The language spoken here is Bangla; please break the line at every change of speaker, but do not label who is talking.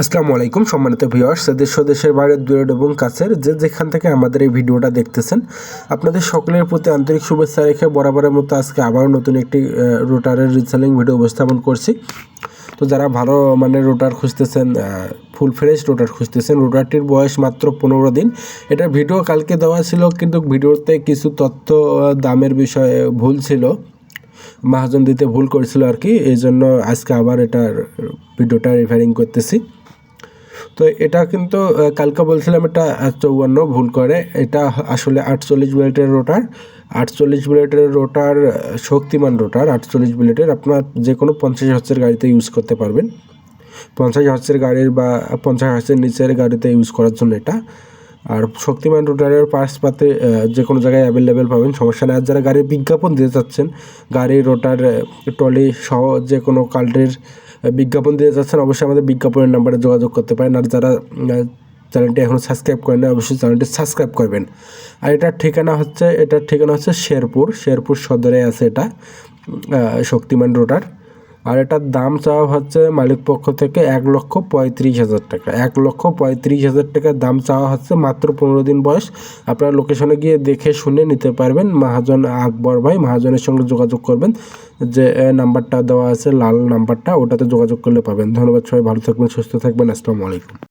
আসসালামু আলাইকুম সম্মানিত ভিউয়ার্স, দেশ দেশের বাইরের দূরের এবং কাছের যে যেখান থেকে আমাদের এই ভিডিওটা দেখতেছেন, আপনাদের সকলের প্রতি আন্তরিক শুভেচ্ছা রেখে বরাবরের মতো আজকে আবারও নতুন একটি রোটারের রিসেলিং ভিডিও উপস্থাপন করছি। তো যারা ভালো মানে রোটার খুঁজতেছেন ফুল ফ্রেশ রোটার খুঁজতেছেন, রোটারটির বয়স মাত্র পনেরো দিন। এটার ভিডিও কালকে দেওয়া ছিল, কিন্তু ভিডিওতে কিছু তথ্য দামের বিষয়ে ভুল ছিল, মহাজন দিতে ভুল করেছিল আর কি, এই জন্য আজকে আবার এটার, ভিডিওটা রেফারিং করতেছি। তো এটা কিন্তু কালকে বলছিলাম এটা চৌয়ান্ন, ভুল করে। এটা আসলে আটচল্লিশ বুলেটের রোটার। আটচল্লিশ বুলেটের রোটার শক্তিমান রোটার। আটচল্লিশ বুলেটের আপনার যে কোনো পঞ্চাশ হর্সের গাড়িতে ইউজ করতে পারবেন। পঞ্চাশ হর্সের গাড়ির বা পঞ্চাশ হর্সের নিচের গাড়িতে ইউজ করার জন্য এটা। আর শক্তিমান রোটারের পার্টস পাতে যে কোনো জায়গায় অ্যাভেলেবেল পাবেন, সমস্যা নেই। আর যারা গাড়ির বিজ্ঞাপন দিতে চাচ্ছেন, গাড়ির রোটার টলি সহ যে কোনো কাল্টের বিজ্ঞাপন দিতে চাচ্ছেন, অবশ্যই আমাদের বিজ্ঞাপনের নাম্বারে যোগাযোগ করতে পারেন। আর যারা চ্যানেলটি এখনও সাবস্ক্রাইব করেন না অবশ্যই চ্যানেলটি সাবস্ক্রাইব করবেন। আর এটার ঠিকানা হচ্ছে, এটার ঠিকানা হচ্ছে শেরপুর শেরপুর সদরে আছে এটা শক্তিমান রোটার আর এটার দাম চাওয়া হচ্ছে মালিক পক্ষ থেকে এক লক্ষ পঁয়ত্রিশ হাজার টাকা। এক লক্ষ পঁয়ত্রিশ হাজার টাকার দাম চাওয়া হচ্ছে মাত্র পনেরো দিন বয়স। আপনারা লোকেশনে গিয়ে দেখে শুনে নিতে পারবেন। মহাজন আকবর ভাই মহাজনের সঙ্গে যোগাযোগ করবেন। যে নাম্বারটা দেওয়া আছে, লাল নাম্বারটা ওটাতে যোগাযোগ করলে পাবেন। ধন্যবাদ সবাই, ভালো থাকবেন, সুস্থ থাকবেন। আসসালামু আলাইকুম।